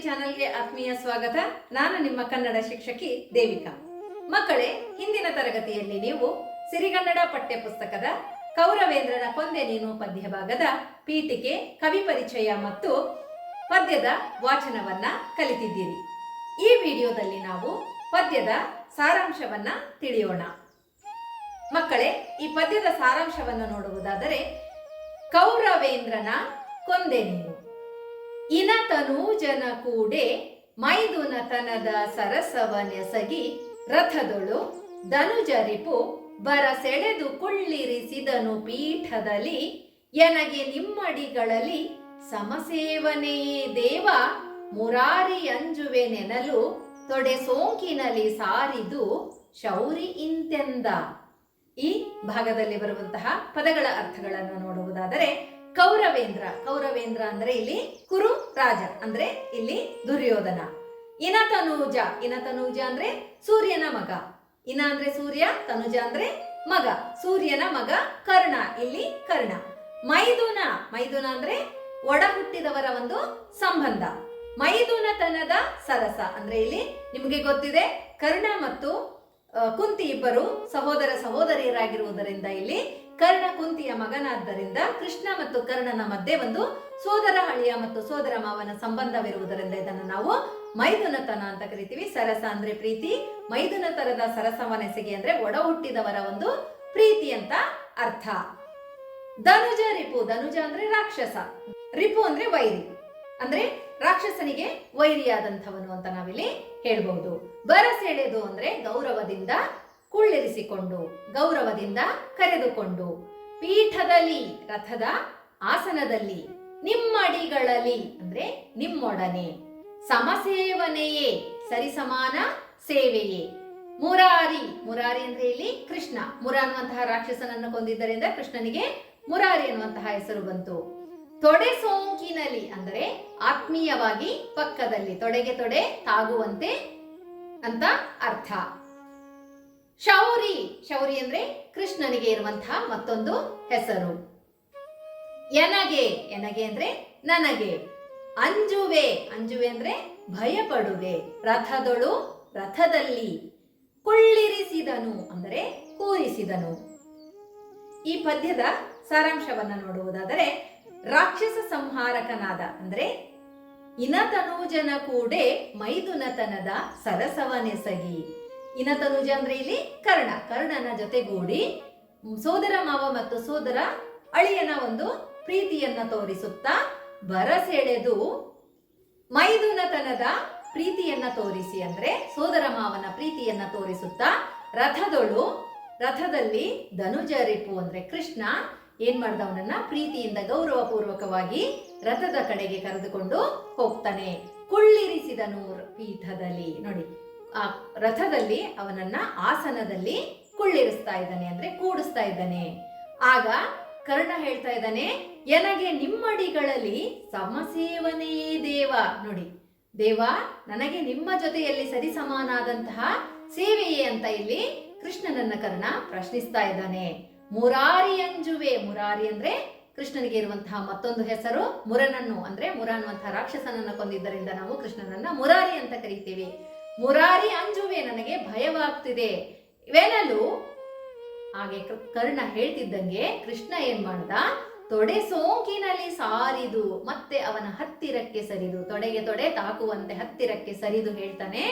ಚಾನೆಲ್ಗೆ ಆತ್ಮೀಯ ಸ್ವಾಗತ. ನಾನು ನಿಮ್ಮ ಕನ್ನಡ ಶಿಕ್ಷಕಿ ದೇವಿಕಾ. ಮಕ್ಕಳೇ, ಹಿಂದಿನ ತರಗತಿಯಲ್ಲಿ ನೀವು ಸಿರಿಗನ್ನಡ ಪಠ್ಯ ಪುಸ್ತಕದ ಕೌರವೇಂದ್ರನ ಕೊಂದೆ ನೀನು ಪದ್ಯ ಭಾಗದ ಪೀಠಿಕೆ, ಕವಿ ಪರಿಚಯ ಮತ್ತು ಪದ್ಯದ ವಾಚನವನ್ನ ಕಲಿತಿದ್ದೀರಿ. ಈ ವಿಡಿಯೋದಲ್ಲಿ ನಾವು ಪದ್ಯದ ಸಾರಾಂಶವನ್ನ ತಿಳಿಯೋಣ. ಮಕ್ಕಳೇ, ಈ ಪದ್ಯದ ಸಾರಾಂಶವನ್ನು ನೋಡುವುದಾದರೆ, ಕೌರವೇಂದ್ರನ ಕೊಂದೆ ನೀನು. ಇನ ತನೂಜನ ಕೂಡೆ ಮೈದುನತನದ ಸರಸವನೆಸಗಿ ರಥದೊಳು ಧನುಜರಿಪು ಬರ ಸೆಳೆದು ಕುಳ್ಳಿರಿಸಿದನು ಪೀಠದಲ್ಲಿ ಎನಗೆ ನಿಮ್ಮಡಿಗಳಲ್ಲಿ ಸಮಸೇವನೆಯೇ ದೇವ, ಮುರಾರಿ ಅಂಜುವೆ ನೆನಲು ತೊಡೆ ಸೋಂಕಿನಲ್ಲಿ ಸಾರಿದು ಶೌರಿ ಇಂತೆಂದ. ಈ ಭಾಗದಲ್ಲಿ ಬರುವಂತಹ ಪದಗಳ ಅರ್ಥಗಳನ್ನು ನೋಡುವುದಾದರೆ ಕೌರವೇಂದ್ರ. ಕೌರವೇಂದ್ರ ಅಂದ್ರೆ ಇಲ್ಲಿ ಕುರು ರಾಜ, ಅಂದ್ರೆ ಇಲ್ಲಿ ದುರ್ಯೋಧನ. ಇನತನೂಜ ಇನತನೂಜ ಅಂದ್ರೆ ಸೂರ್ಯನ ಮಗ. ಇನ ಅಂದ್ರೆ ಸೂರ್ಯ, ತನುಜ ಅಂದ್ರೆ ಮಗ. ಸೂರ್ಯನ ಮಗ ಕರ್ಣ, ಇಲ್ಲಿ ಕರ್ಣ. ಮೈದುನ ಮೈದುನ ಅಂದ್ರೆ ಒಡ ಹುಟ್ಟಿದವರ ಒಂದು ಸಂಬಂಧ. ಮೈದುನತನದ ಸರಸ ಅಂದ್ರೆ ಇಲ್ಲಿ ನಿಮಗೆ ಗೊತ್ತಿದೆ, ಕರ್ಣ ಮತ್ತು ಕುಂತಿ ಇಬ್ಬರು ಸಹೋದರ ಸಹೋದರಿಯರಾಗಿರುವುದರಿಂದ ಇಲ್ಲಿ ಕರ್ಣ ಕುಂತಿಯ ಮಗನಾದ್ದರಿಂದ ಕೃಷ್ಣ ಮತ್ತು ಕರ್ಣನ ಮಧ್ಯೆ ಒಂದು ಸೋದರ ಹಳಿಯ ಮತ್ತು ಸೋದರ ಮಾವನ ಸಂಬಂಧವಿರುವುದರಿಂದ ಇದನ್ನು ನಾವು ಮೈದುನತನ ಅಂತ ಕರಿತೀವಿ. ಸರಸ ಅಂದ್ರೆ ಪ್ರೀತಿ, ಮೈದುನತನದ ಸರಸವನೆಸಗಿ ಅಂದ್ರೆ ಒಡ ಹುಟ್ಟಿದವರ ಒಂದು ಪ್ರೀತಿ ಅಂತ ಅರ್ಥ. ಧನುಜ ರಿಪು, ಧನುಜ ಅಂದ್ರೆ ರಾಕ್ಷಸ. ರಿಪು ಅಂದ್ರೆ ವೈರಿ. ಅಂದ್ರೆ ರಾಕ್ಷಸನಿಗೆ ವೈರಿಯಾದಂಥವನು ಅಂತ ನಾವಿಲ್ಲಿ ಹೇಳ್ಬಹುದು. ಬರಸೆಳೆದು ಅಂದ್ರೆ ಗೌರವದಿಂದ ಕುಳ್ಳಿರಿಸಿಕೊಂಡು, ಗೌರವದಿಂದ ಕರೆದುಕೊಂಡು, ಪೀಠದಲ್ಲಿ, ರಥದ ಆಸನದಲ್ಲಿ, ನಿಮ್ಮಡಿಗಳಲ್ಲಿ, ಅಂದ್ರೆ ನಿಮ್ಮೊಡನೆ, ಸಮಸೇವನೆಯೇ, ಸರಿಸಮಾನ ಸೇವೆಯೇ. ಮುರಾರಿ ಮುರಾರಿ ಅಂದ್ರೆ ಇಲ್ಲಿ ಕೃಷ್ಣ, ಮುರ ಅನ್ನುವಂತಹ ರಾಕ್ಷಸನನ್ನು ಕೊಂದಿದ್ದರಿಂದ ಕೃಷ್ಣನಿಗೆ ಮುರಾರಿ ಅನ್ನುವಂತಹ ಹೆಸರು ಬಂತು. ತೊಡೆ ಸೋಂಕಿನಲ್ಲಿ, ಅಂದರೆ ಆತ್ಮೀಯವಾಗಿ ಪಕ್ಕದಲ್ಲಿ, ತೊಡೆಗೆ ತೊಡೆ ತಾಗುವಂತೆ ಅಂತ ಅರ್ಥ. ಶೌರಿ. ಶೌರಿ ಅಂದ್ರೆ ಕೃಷ್ಣನಿಗೆ ಇರುವಂತಹ ಮತ್ತೊಂದು ಹೆಸರು. ಎನಗೆ. ಎನಗೆ ಅಂದ್ರೆ ನನಗೆ. ಅಂಜುವೆ. ಅಂಜುವೆ ಅಂದ್ರೆ ಭಯಪಡುವೆ. ರಥದೊಳು ರಥದಲ್ಲಿ ಕುಳ್ಳಿರಿಸಿದನು ಅಂದರೆ ಕೂರಿಸಿದನು. ಈ ಪದ್ಯದ ಸಾರಾಂಶವನ್ನು ನೋಡುವುದಾದರೆ ರಾಕ್ಷಸ ಸಂಹಾರಕನಾದ ಅಂದ್ರೆ ಇನತನೂಜನ ಕೂಡೆ ಮೈದುನತನದ ಸರಸವನೆಸಗಿ. ಇನತನುಜ ಅಂದ್ರೆ ಇಲ್ಲಿ ಕರ್ಣ. ಕರ್ಣನ ಜೊತೆಗೂಡಿ ಸೋದರ ಮಾವ ಮತ್ತು ಸೋದರ ಅಳಿಯನ ಒಂದು ಪ್ರೀತಿಯನ್ನ ತೋರಿಸುತ್ತಾ ಬರಸೆಳೆದು ಮೈದುನತನದ ಪ್ರೀತಿಯನ್ನ ತೋರಿಸಿ ಅಂದ್ರೆ ಸೋದರ ಮಾವನ ಪ್ರೀತಿಯನ್ನ ತೋರಿಸುತ್ತಾ ರಥದೊಳು, ರಥದಲ್ಲಿ ಧನುಜ ರಿಪು ಅಂದ್ರೆ ಕೃಷ್ಣ ಏನ್ ಮಾಡ್ದವನನ್ನ ಪ್ರೀತಿಯಿಂದ ಗೌರವ ಪೂರ್ವಕವಾಗಿ ರಥದ ಕಡೆಗೆ ಕರೆದುಕೊಂಡು ಹೋಗ್ತಾನೆ. ಕುಳ್ಳಿರಿಸಿದನು ಪೀಠದಲ್ಲಿ ನೋಡಿ. ರಥದಲ್ಲಿ ಅವನನ್ನ ಆಸನದಲ್ಲಿ ಕುಳ್ಳಿರಿಸ್ತಾ ಇದ್ದಾನೆ ಅಂದ್ರೆ ಕೂಡಿಸ್ತಾ ಇದ್ದಾನೆ. ಆಗ ಕರ್ಣ ಹೇಳ್ತಾ ಇದ್ದಾನೆ, ಎನಗೆ ನಿಮ್ಮಡಿಗಳಲ್ಲಿ ಸಮಸೇವನೇ ದೇವ. ನೋಡಿ, ದೇವ, ನನಗೆ ನಿಮ್ಮ ಜೊತೆಯಲ್ಲಿ ಸರಿಸಮಾನಾದಂತಹ ಸೇವೆಯೇ ಅಂತ ಇಲ್ಲಿ ಕೃಷ್ಣನನ್ನ ಕರ್ಣ ಪ್ರಶ್ನಿಸ್ತಾ ಇದ್ದಾನೆ. ಮುರಾರಿ ಅಂಜುವೆ, ಮುರಾರಿ ಅಂದ್ರೆ ಕೃಷ್ಣನಿಗೆ ಇರುವಂತಹ ಮತ್ತೊಂದು ಹೆಸರು, ಮುರನನ್ನು ಅಂದ್ರೆ ಮುರ ಅನ್ನುವಂತಹ ರಾಕ್ಷಸನನ್ನ ಕೊಂದಿದ್ದರಿಂದ ನಾವು ಕೃಷ್ಣನನ್ನ ಮುರಾರಿ ಅಂತ ಕರಿತೀವಿ. ಮುರಾರಿ ಅಂಜುವೆ ನನಗೆ ಭಯವಾಗ್ತಿದೆ. ವೆನಲು ಹಾಗೆ ಕರ್ಣ ಹೇಳ್ತಿದ್ದಂಗೆ ಕೃಷ್ಣ ಏನ್ ಮಾಡ್ದ? ತೊಡೆ ಸೋಂಕಿನಲ್ಲಿ ಸಾರಿದು ಮತ್ತೆ ಅವನ ಹತ್ತಿರಕ್ಕೆ ಸರಿದು, ತೊಡೆಗೆ ತೊಡೆ ತಾಕುವಂತೆ ಹತ್ತಿರಕ್ಕೆ ಸರಿದು ಹೇಳ್ತಾನೆ,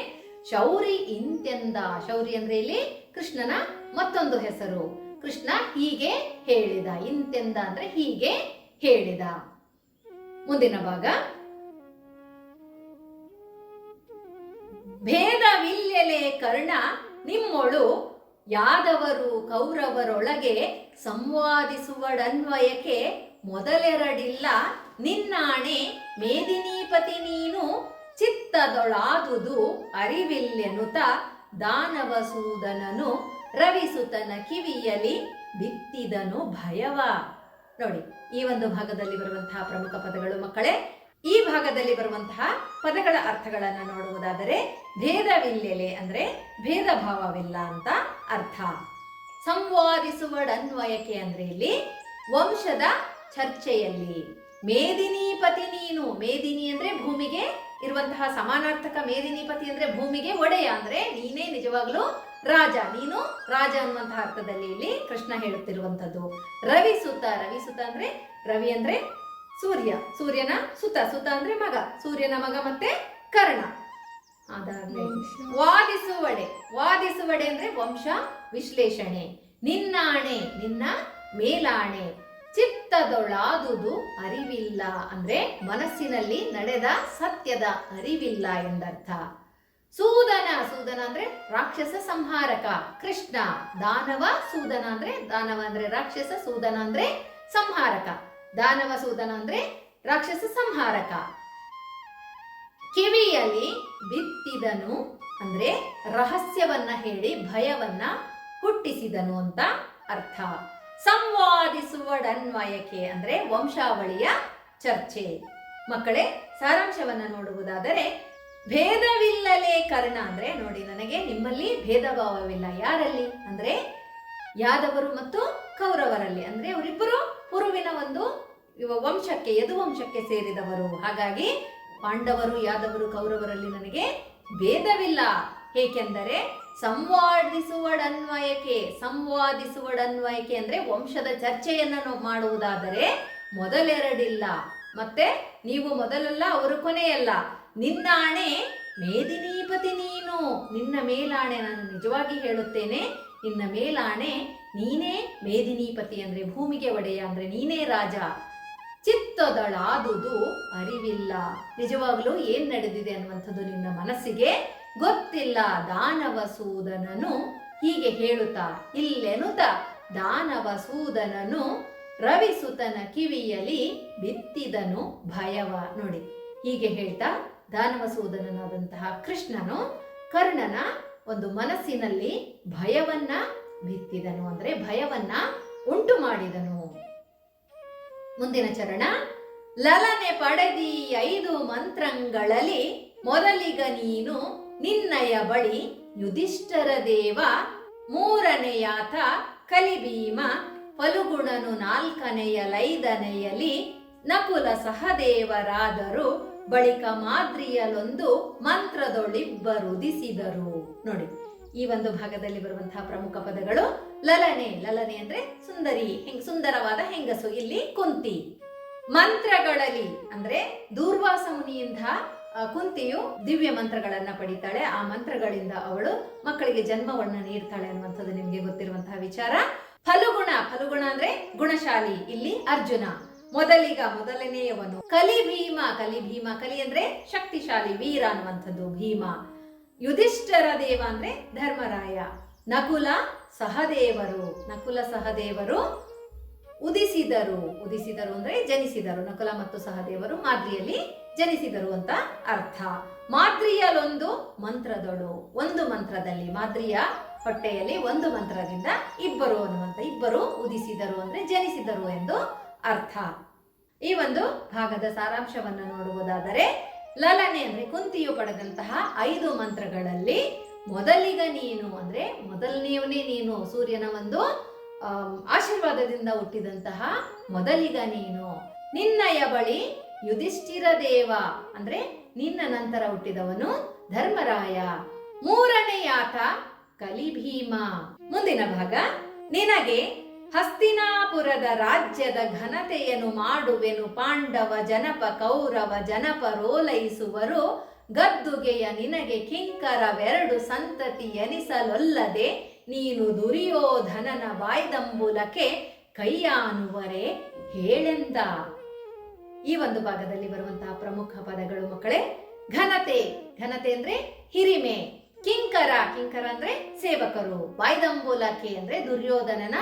ಶೌರಿ ಇಂತೆಂದ ಶೌರಿ ಅಂದ್ರೆ ಇಲ್ಲಿ ಕೃಷ್ಣನ ಮತ್ತೊಂದು ಹೆಸರು. ಕೃಷ್ಣ ಹೀಗೆ ಹೇಳಿದ ಇಂತೆಂದ ಅಂದ್ರೆ ಹೀಗೆ ಹೇಳಿದ. ಮುಂದಿನ ಭಾಗ. ಭೇದವಿಲ್ಲೆಲೆ ಕರ್ಣ ನಿಮ್ಮೊಳು ಯಾದವರು ಕೌರವರೊಳಗೆ ಸಂವಾದಿಸುವಡನ್ವಯಕ್ಕೆ ಮೊದಲೆರಡಿಲ್ಲ. ನಿನ್ನಾಣೆ ಮೇದಿನೀಪತಿ ನೀನು ಚಿತ್ತದೊಳಾದುದು ಅರಿವಿಲ್ಲೆನುತ ದಾನವಸೂದನನು ರವಿಸುತನ ಕಿವಿಯಲಿ ಬಿತ್ತಿದನು ಭಯವ. ನೋಡಿ, ಈ ಒಂದು ಭಾಗದಲ್ಲಿ ಬರುವಂತಹ ಪ್ರಮುಖ ಪದಗಳು ಮಕ್ಕಳೇ, ಈ ಭಾಗದಲ್ಲಿ ಬರುವಂತಹ ಪದಗಳ ಅರ್ಥಗಳನ್ನು ನೋಡುವುದಾದರೆ ಭೇದವಿಲ್ಲೆಲೆ ಅಂದ್ರೆ ಭೇದ ಭಾವವಿಲ್ಲ ಅಂತ ಅರ್ಥ. ಸಂವಾದಿಸುವಡನ್ವಯಕ್ಕೆ ಅಂದ್ರೆ ಇಲ್ಲಿ ವಂಶದ ಚರ್ಚೆಯಲ್ಲಿ ಮೇದಿನಿ ಪತಿ ನೀನು. ಮೇದಿನಿ ಅಂದ್ರೆ ಭೂಮಿಗೆ ಇರುವಂತಹ ಸಮಾನಾರ್ಥಕ ಮೇದಿನೀಪತಿ ಅಂದ್ರೆ ಭೂಮಿಗೆ ಒಡೆಯ ಅಂದ್ರೆ ನೀನೇ ನಿಜವಾಗ್ಲೂ ರಾಜ. ನೀನು ರಾಜ ಅನ್ನುವಂತಹ ಅರ್ಥದಲ್ಲಿ ಇಲ್ಲಿ ಕೃಷ್ಣ ಹೇಳುತ್ತಿರುವಂಥದ್ದು. ರವಿ ಸುತ. ರವಿ ಸುತ ಅಂದ್ರೆ ರವಿ ಅಂದ್ರೆ ಸೂರ್ಯ. ಸೂರ್ಯನ ಸುತ. ಸುತ ಅಂದ್ರೆ ಮಗ. ಸೂರ್ಯನ ಮಗ ಮತ್ತೆ ಕರ್ಣ. ವಾದಿಸುವಡೆ. ವಾದಿಸುವಡೆ ಅಂದ್ರೆ ವಂಶ ವಿಶ್ಲೇಷಣೆ. ನಿನ್ನಾಣೆ ನಿನ್ನ ಮೇಲಾಣೆ. ಚಿತ್ತದೊಳಾದುದು ಅರಿವಿಲ್ಲ ಅಂದ್ರೆ ಮನಸ್ಸಿನಲ್ಲಿ ನಡೆದ ಸತ್ಯದ ಅರಿವಿಲ್ಲ ಎಂದರ್ಥ. ಸೂದನ ಸೂದನ ಅಂದ್ರೆ ರಾಕ್ಷಸ ಸಂಹಾರಕ. ಕೃಷ್ಣ ದಾನವ ಸೂದನ ಅಂದ್ರೆ ದಾನವ ಅಂದ್ರೆ ರಾಕ್ಷಸ ಸೂದನ ಅಂದ್ರೆ ಸಂಹಾರಕ. ದಾನವ ಸೂದನ ಅಂದ್ರೆ ರಾಕ್ಷಸ ಸಂಹಾರಕ. ಕಿವಿಯಲ್ಲಿ ಬಿತ್ತಿದನು ಅಂದ್ರೆ ರಹಸ್ಯವನ್ನ ಹೇಳಿ ಭಯವನ್ನ ಹುಟ್ಟಿಸಿದನು ಅಂತ ಅರ್ಥ. ಸಂವಾದಿಸುವಡನ್ವಯಕ್ಕೆ ಅಂದ್ರೆ ವಂಶಾವಳಿಯ ಚರ್ಚೆ. ಮಕ್ಕಳೇ, ಸಾರಾಂಶವನ್ನ ನೋಡುವುದಾದರೆ ಭೇದವಿಲ್ಲಲೇ ಕರ್ಣ ಅಂದ್ರೆ ನೋಡಿ ನನಗೆ ನಿಮ್ಮಲ್ಲಿ ಭೇದ ಭಾವವಿಲ್ಲ ಯಾರಲ್ಲಿ? ಅಂದ್ರೆ ಯಾದವರು ಮತ್ತು ಕೌರವರಲ್ಲಿ. ಅಂದ್ರೆ ಅವರಿಬ್ಬರು ಪುರುವಿನ ಒಂದು ವಂಶಕ್ಕೆ, ಯದುವಂಶಕ್ಕೆ ಸೇರಿದವರು. ಹಾಗಾಗಿ ಪಾಂಡವರು, ಯಾದವರು, ಕೌರವರಲ್ಲಿ ನನಗೆ ಭೇದವಿಲ್ಲ. ಏಕೆಂದರೆ ಸಂವಾದಿಸುವಡನ್ವಯಕ್ಕೆ ಸಂವಾದಿಸುವಡನ್ವಯಕ್ಕೆ ಅಂದ್ರೆ ವಂಶದ ಚರ್ಚೆಯನ್ನು ಮಾಡುವುದಾದರೆ ಮೊದಲೆರಡಿಲ್ಲ. ಮತ್ತೆ ನೀವು ಮೊದಲಲ್ಲ, ಅವರು ಕೊನೆಯಲ್ಲ. ನಿನ್ನ ಆಣೆ ಮೇದಿನೀಪತಿ ನೀನು. ನಿನ್ನ ಮೇಲಾಣೆ ನಾನು ನಿಜವಾಗಿ ಹೇಳುತ್ತೇನೆ. ನಿನ್ನ ಮೇಲಾಣೆ ನೀನೇ ಮೇದಿನೀಪತಿ ಅಂದ್ರೆ ಭೂಮಿಗೆ ಒಡೆಯ ಅಂದ್ರೆ ನೀನೇ ರಾಜ. ಚಿತ್ತದಳಾದುದು ಅರಿವಿಲ್ಲ. ನಿಜವಾಗ್ಲೂ ಏನ್ ನಡೆದಿದೆ ಅನ್ನುವಂಥದ್ದು ನಿನ್ನ ಮನಸ್ಸಿಗೆ ಗೊತ್ತಿಲ್ಲ. ದಾನವ ಸೂದನನು ಹೀಗೆ ಹೇಳುತ್ತಾ ಇಲ್ಲೆನುತ ದಾನವ ಸೂದನನು ರವಿಸುತನ ಕಿವಿಯಲ್ಲಿ ಬಿತ್ತಿದನು ಭಯವ. ನೋಡಿ, ಹೀಗೆ ಹೇಳ್ತಾ ದಾನವಸೂದನನಾದಂತಹ ಕೃಷ್ಣನು ಕರ್ಣನ ಒಂದು ಮನಸ್ಸಿನಲ್ಲಿ ಭಯವನ್ನ ಬಿತ್ತಿದನು. ಅಂದ್ರೆ ಭಯವನ್ನ ಉಂಟು ಮಾಡಿದನು ಮುಂದಿನ ಚರಣ. ಲಲನೆ ಪಡೆದಿ ಐದು ಮಂತ್ರಗಳಲ್ಲಿ ಮೊದಲಿಗ ನೀನು ನಿನ್ನಯ ಬಳಿ ಯುಧಿಷ್ಠರ ದೇವ ಮೂರನೆಯಾತ ಕಲಿಭೀಮ ಫಲುಗುಣನು ನಾಲ್ಕನೆಯ ಲೈದನೆಯಲಿ ನಕುಲ ಸಹದೇವರಾದರು. ಬಳಿಕ ಮಾದ್ರಿಯಲೊಂದು ಮಂತ್ರದೊಳಿಬ್ಬರುದಿಸಿದರು ನೋಡಿ, ಈ ಒಂದು ಭಾಗದಲ್ಲಿ ಬರುವಂತಹ ಪ್ರಮುಖ ಪದಗಳು ಲಲನೆ ಲಲನೆ ಅಂದ್ರೆ ಸುಂದರಿ, ಹೆಂಗ್ ಸುಂದರವಾದ ಹೆಂಗಸು, ಇಲ್ಲಿ ಕುಂತಿ. ಮಂತ್ರಗಳಲ್ಲಿ ಅಂದ್ರೆ ದೂರ್ವಾಸ ಮುನಿಯಿಂದ ಕುಂತಿಯು ದಿವ್ಯ ಮಂತ್ರಗಳನ್ನ ಪಡಿತಾಳೆ. ಆ ಮಂತ್ರಗಳಿಂದ ಅವಳು ಮಕ್ಕಳಿಗೆ ಜನ್ಮವನ್ನ ನೀಡ್ತಾಳೆ ಅನ್ನುವಂಥದ್ದು ನಿಮ್ಗೆ ಗೊತ್ತಿರುವಂತಹ ವಿಚಾರ. ಫಲುಗುಣ ಫಲುಗುಣ ಅಂದ್ರೆ ಗುಣಶಾಲಿ, ಇಲ್ಲಿ ಅರ್ಜುನ. ಮೊದಲಿಗ ಮೊದಲನೆಯವನು ಕಲಿ ಭೀಮ ಕಲಿ ಭೀಮ, ಕಲಿ ಅಂದ್ರೆ ಶಕ್ತಿಶಾಲಿ ವೀರ ಅನ್ನುವಂಥದ್ದು ಭೀಮ. ಯುಧಿಷ್ಠರ ದೇವ ಅಂದ್ರೆ ಧರ್ಮರಾಯ. ನಕುಲ ಸಹದೇವರು ನಕುಲ ಸಹದೇವರು ಉದಿಸಿದರು. ಉದಿಸಿದರು ಅಂದ್ರೆ ಜನಿಸಿದರು. ನಕುಲ ಮತ್ತು ಸಹದೇವರು ಮಾದ್ರಿಯಲ್ಲಿ ಜನಿಸಿದರು ಅಂತ ಅರ್ಥ. ಮಾದ್ರಿಯಲ್ಲೊಂದು ಮಂತ್ರದೊಳು, ಒಂದು ಮಂತ್ರದಲ್ಲಿ ಮಾದ್ರಿಯ ಹೊಟ್ಟೆಯಲ್ಲಿ ಒಂದು ಮಂತ್ರದಿಂದ ಇಬ್ಬರು ಅನ್ನುವಂಥ ಇಬ್ಬರು ಉದಿಸಿದರು ಅಂದ್ರೆ ಜನಿಸಿದರು ಎಂದು ಅರ್ಥ. ಈ ಒಂದು ಭಾಗದ ಸಾರಾಂಶವನ್ನು ನೋಡುವುದಾದರೆ, ಲಲನೆ ಅಂದ್ರೆ ಕುಂತಿಯು ಪಡೆದಂತಹ ಐದು ಮಂತ್ರಗಳಲ್ಲಿ ಮೊದಲಿಗ ನೀನು ಅಂದ್ರೆ ಮೊದಲನೆಯವನೇ ನೀನು, ಸೂರ್ಯನ ಒಂದು ಆಶೀರ್ವಾದದಿಂದ ಹುಟ್ಟಿದಂತಹ ಮೊದಲಿಗ ನೀನು. ನಿನ್ನಯ ಬಳಿ ಯುಧಿಷ್ಠಿರ ದೇವ ಅಂದ್ರೆ ನಿನ್ನ ನಂತರ ಹುಟ್ಟಿದವನು ಧರ್ಮರಾಯ. ಮೂರನೆಯಾತ ಕಲಿಭೀಮ. ಮುಂದಿನ ಭಾಗ, ನಿನಗೆ ಹಸ್ತಿನಾಪುರದ ರಾಜ್ಯದ ಘನತೆಯನ್ನು ಮಾಡುವೆನು ಪಾಂಡವ ಜನಪ ಕೌರವ ಜನಪ ರೋಲೈಸುವರು. ಗದ್ದುಗೆಯ ನಿನಗೆ ಕಿಂಕರವೆರಡು ಸಂತತಿ ಎನಿಸಲೊಲ್ಲದೆ ನೀನು ದುರ್ಯೋಧನನ ಬಾಯ್ದಂಬುಲಕ್ಕೆ ಕೈಯಾನುವರೆ ಹೇಳೆಂದ. ಈ ಒಂದು ಭಾಗದಲ್ಲಿ ಬರುವಂತಹ ಪ್ರಮುಖ ಪದಗಳು ಮಕ್ಕಳೇ, ಘನತೆ. ಘನತೆ ಅಂದ್ರೆ ಹಿರಿಮೆ. ಕಿಂಕರ. ಕಿಂಕರ ಅಂದ್ರೆ ಸೇವಕರು. ಬಾಯ್ದಂಬುಲಕೆ ಅಂದ್ರೆ ದುರ್ಯೋಧನನ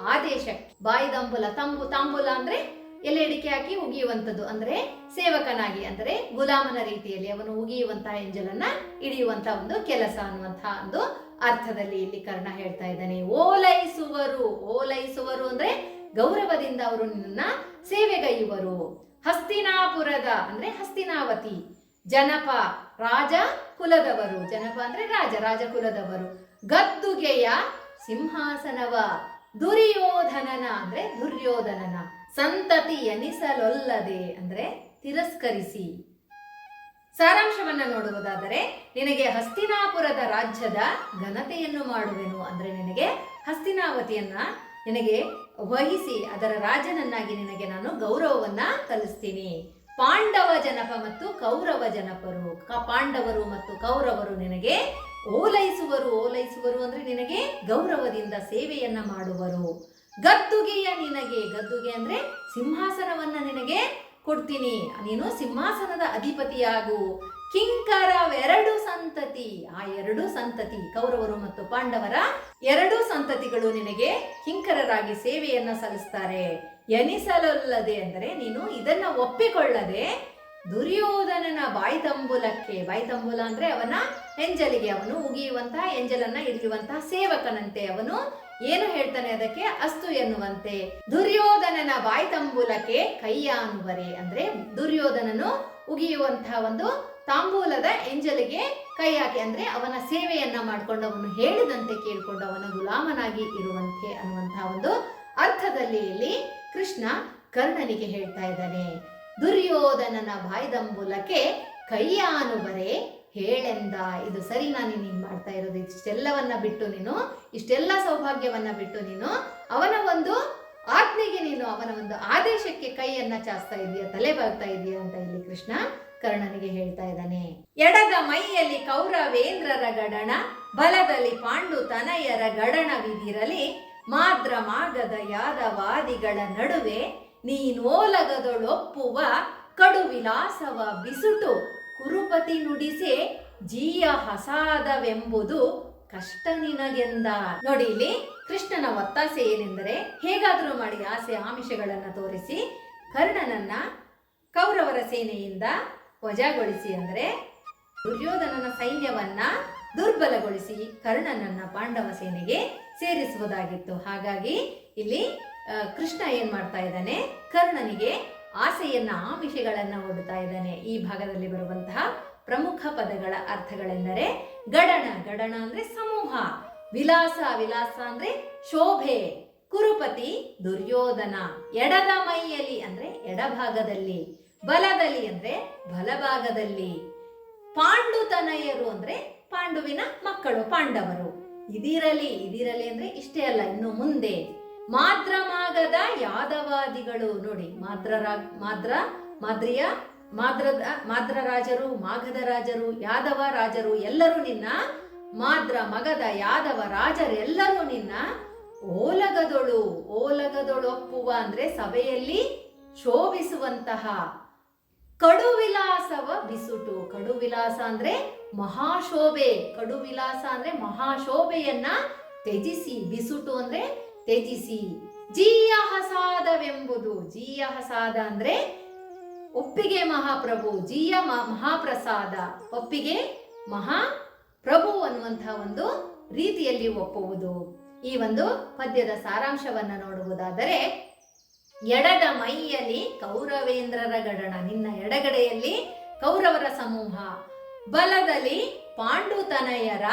ಆದೇಶ ಬಾಯಿದಂಬುಲ ತಂಬು, ತಾಂಬೂಲ ಅಂದ್ರೆ ಎಲೆ ಅಡಿಕೆ ಹಾಕಿ ಉಗಿಯುವಂತದ್ದು ಅಂದ್ರೆ ಸೇವಕನಾಗಿ, ಅಂದ್ರೆ ಗುಲಾಮನ ರೀತಿಯಲ್ಲಿ ಅವನು ಉಗಿಯುವಂತಹ ಎಂಜಲನ್ನ ಹಿಡಿಯುವಂತಹ ಒಂದು ಕೆಲಸ ಅನ್ನುವಂತಹ ಒಂದು ಅರ್ಥದಲ್ಲಿ ಇಲ್ಲಿ ಕರ್ಣ ಹೇಳ್ತಾ ಇದ್ದಾನೆ. ಓಲೈಸುವರು ಓಲೈಸುವರು ಅಂದ್ರೆ ಗೌರವದಿಂದ ಅವರು ನಿನ್ನ ಸೇವೆಗೈಯುವರು. ಹಸ್ತಿನಾಪುರದ ಅಂದ್ರೆ ಹಸ್ತಿನಾವತಿ, ಜನಪ, ರಾಜ ಕುಲದವರು. ಜನಪ ಅಂದ್ರೆ ರಾಜ ರಾಜ ಕುಲದವರು. ಗದ್ದುಗೆಯ ಸಿಂಹಾಸನವ. ದುರ್ಯೋಧನನ ಅಂದ್ರೆ ದುರ್ಯೋಧನನ. ಸಂತತಿ ಎನಿಸಲೊಲ್ಲದೆ ಅಂದ್ರೆ ತಿರಸ್ಕರಿಸಿ. ಸಾರಾಂಶವನ್ನ ನೋಡುವುದಾದರೆ, ನಿನಗೆ ಹಸ್ತಿನಾಪುರದ ರಾಜ್ಯದ ಘನತೆಯನ್ನು ಮಾಡುವೆನು ಅಂದ್ರೆ ನಿನಗೆ ಹಸ್ತಿನಾವತಿಯನ್ನ ನಿನಗೆ ವಹಿಸಿ, ಅದರ ರಾಜನನ್ನಾಗಿ ನಿನಗೆ ನಾನು ಗೌರವವನ್ನ ಕಲಿಸ್ತೀನಿ. ಪಾಂಡವ ಜನಪ ಮತ್ತು ಕೌರವ ಜನಪರು. ಪಾಂಡವರು ಮತ್ತು ಕೌರವರು ನಿನಗೆ ಓಲೈಸುವರು ಓಲೈಸುವರು ಅಂದ್ರೆ ನಿನಗೆ ಗೌರವದಿಂದ ಸೇವೆಯನ್ನ ಮಾಡುವರು. ಗದ್ದುಗೆಯ ನಿನಗೆ, ಗದ್ದುಗೆ ಅಂದ್ರೆ ಸಿಂಹಾಸನವನ್ನ ನಿನಗೆ ಕೊಡ್ತೀನಿ. ನೀನು ಸಿಂಹಾಸನದ ಅಧಿಪತಿಯಾಗು. ಕಿಂಕರವೆರಡು ಸಂತತಿ, ಆ ಎರಡು ಸಂತತಿ ಕೌರವರು ಮತ್ತು ಪಾಂಡವರ ಎರಡು ಸಂತತಿಗಳು ನಿನಗೆ ಕಿಂಕರರಾಗಿ ಸೇವೆಯನ್ನ ಸಲ್ಲಿಸ್ತಾರೆ. ಎನಿಸಲಲ್ಲದೆ ಅಂದರೆ ನೀನು ಇದನ್ನ ಒಪ್ಪಿಕೊಳ್ಳದೆ ದುರ್ಯೋಧನನ ಬಾಯ್ತಂಬುಲಕ್ಕೆ ಬಾಯ್ತಂಬುಲ ಅಂದ್ರೆ ಅವನ ಎಂಜಲಿಗೆ ಅವನು ಉಗಿಯುವಂತಹ ಎಂಜಲನ್ನ ಹಿಡಿಯುವಂತಹ ಸೇವಕನಂತೆ ಅವನು ಏನು ಹೇಳ್ತಾನೆ ಅದಕ್ಕೆ? ಅಸ್ತು ಎನ್ನುವಂತೆ. ದುರ್ಯೋಧನನ ಬಾಯ್ತಂಬೂಲಕ್ಕೆ ಕೈಯಾನುವರೆ ಅಂದ್ರೆ ದುರ್ಯೋಧನನು ಉಗಿಯುವಂತಹ ಒಂದು ತಾಂಬೂಲದ ಎಂಜಲಿಗೆ ಕೈ ಹಾಕಿ ಅಂದ್ರೆ ಅವನ ಸೇವೆಯನ್ನ ಮಾಡ್ಕೊಂಡು ಅವನು ಹೇಳಿದಂತೆ ಕೇಳಿಕೊಂಡು ಅವನ ಗುಲಾಮನಾಗಿ ಇರುವಂತೆ ಅನ್ನುವಂತಹ ಒಂದು ಅರ್ಥದಲ್ಲಿ ಇಲ್ಲಿ ಕೃಷ್ಣ ಕರ್ಣನಿಗೆ ಹೇಳ್ತಾ ಇದ್ದಾನೆ. ದುರ್ಯೋಧನನ ಬಾಯ್ದಂಬುಲಕ್ಕೆ ಕೈಯಾನುಬರೆ ಹೇಳೆಂದ. ಇದು ಸರಿ ನಾನು ನೀನ್ ಮಾಡ್ತಾ ಇರೋದು. ಇಷ್ಟೆಲ್ಲವನ್ನ ಬಿಟ್ಟು ನೀನು, ಇಷ್ಟೆಲ್ಲ ಸೌಭಾಗ್ಯವನ್ನ ಬಿಟ್ಟು ನೀನು, ಅವನ ಒಂದು ಆಜ್ಞೆಗೆ ನೀನು, ಅವನ ಒಂದು ಆದೇಶಕ್ಕೆ ಕೈಯನ್ನ ಚಾಸ್ತಾ ಇದೀಯ, ತಲೆ ಬಾಗ್ತಾ ಇದೀಯ ಅಂತ ಇಲ್ಲಿ ಕೃಷ್ಣ ಕರ್ಣನಿಗೆ ಹೇಳ್ತಾ ಇದ್ದಾನೆ. ಎಡದ ಮೈಯಲ್ಲಿ ಕೌರವೇಂದ್ರರ ಗಡಣ, ಬಲದಲ್ಲಿ ಪಾಂಡು ತನಯರ ಗಡಣವಿದಿರಲಿ ಮಾದ್ರ ಮಾಗದ ಯಾದವಾದಿಗಳ ನಡುವೆ ನೀನೋಲಗದೊಳೊಪ್ಪುವ ಕಡು ವಿಲಾಸವ ಬಿಸುಟು ಕುರುಪತಿ ನುಡಿಸೆ ಜೀಯ ಹಸಾದವೆಂಬುದು ಕಷ್ಟ ನಿನಗೆಂದ ನೋಡಿ ಇಲ್ಲಿ ಕೃಷ್ಣನ ಒತ್ತಾಸೆ ಏನೆಂದರೆ ಹೇಗಾದರೂ ಮಾಡಿ ಆಸೆ ಆಮಿಷಗಳನ್ನ ತೋರಿಸಿ ಕರ್ಣನನ್ನ ಕೌರವರ ಸೇನೆಯಿಂದ ವಜಾಗೊಳಿಸಿ ಅಂದರೆ ದುರ್ಯೋಧನನ ಸೈನ್ಯವನ್ನ ದುರ್ಬಲಗೊಳಿಸಿ ಕರ್ಣನನ್ನ ಪಾಂಡವ ಸೇನೆಗೆ ಸೇರಿಸುವುದಾಗಿತ್ತು. ಹಾಗಾಗಿ ಇಲ್ಲಿ ಕೃಷ್ಣ ಏನ್ ಮಾಡ್ತಾ ಇದ್ದಾನೆ? ಕರ್ಣನಿಗೆ ಆಸೆಯನ್ನ, ಆಮಿಷಗಳನ್ನ ಒಡ್ತಾ ಇದ್ದಾನೆ. ಈ ಭಾಗದಲ್ಲಿ ಬರುವಂತಹ ಪ್ರಮುಖ ಪದಗಳ ಅರ್ಥಗಳೆಂದರೆ ಗಡಣ. ಗಡಣ ಅಂದ್ರೆ ಸಮೂಹ. ವಿಲಾಸ ವಿಲಾಸ ಅಂದ್ರೆ ಶೋಭೆ. ಕುರುಪತಿ, ದುರ್ಯೋಧನ. ಎಡದ ಮೈಯಲ್ಲಿ ಅಂದ್ರೆ ಎಡಭಾಗದಲ್ಲಿ. ಬಲದಲ್ಲಿ ಅಂದ್ರೆ ಬಲಭಾಗದಲ್ಲಿ. ಪಾಂಡುತನಯರು ಅಂದ್ರೆ ಪಾಂಡುವಿನ ಮಕ್ಕಳು, ಪಾಂಡವರು. ಇದಿರಲಿ ಇದಿರಲಿ ಅಂದ್ರೆ ಇಷ್ಟೇ ಅಲ್ಲ, ಇನ್ನು ಮುಂದೆ. ಮಾದ್ರಮಾಗದ ಯಾದವಾದಿಗಳು ನೋಡಿ, ಮಾದ್ರ ಮಾದ್ರ, ಮಾದ್ರಿಯ ಮಾದ್ರದ ಮಾದ್ರ ರಾಜರು, ಮಾಘದ ರಾಜರು, ಯಾದವ ರಾಜರು, ಎಲ್ಲರೂ ನಿನ್ನ ಮಾದ್ರ ಮಗದ ಯಾದವ ರಾಜರೆಲ್ಲರೂ ನಿನ್ನ ಓಲಗದೊಳು ಓಲಗದೊಳೊಪ್ಪುವ ಅಂದ್ರೆ ಸಭೆಯಲ್ಲಿ ಶೋಭಿಸುವಂತಹ ಕಡು ವಿಲಾಸವ ಬಿಸುಟು. ಕಡು ವಿಲಾಸ ಅಂದ್ರೆ ಮಹಾಶೋಭೆ. ಕಡು ವಿಲಾಸ ಅಂದ್ರೆ ಮಹಾಶೋಭೆಯನ್ನ ತ್ಯಜಿಸಿ. ಬಿಸುಟು ಅಂದ್ರೆ ತ್ಯಜಿಸಿ. ಜೀಯ ಹಸಾದವೆಂಬುದು ಜೀಯ ಹಸಾದ ಅಂದ್ರೆ ಒಪ್ಪಿಗೆ ಮಹಾಪ್ರಭು, ಜೀಯ ಮಹಾಪ್ರಸಾದ. ಒಪ್ಪಿಗೆ ಮಹಾ ಪ್ರಭು ಅನ್ನುವಂತಹ ಒಂದು ರೀತಿಯಲ್ಲಿ ಒಪ್ಪುವುದು. ಈ ಒಂದು ಪದ್ಯದ ಸಾರಾಂಶವನ್ನ ನೋಡುವುದಾದರೆ, ಎಡದ ಮೈಯಲ್ಲಿ ಕೌರವೇಂದ್ರರ ಗಡಣ, ನಿನ್ನ ಎಡಗಡೆಯಲ್ಲಿ ಕೌರವರ ಸಮೂಹ, ಬಲದಲ್ಲಿ ಪಾಂಡುತನಯರ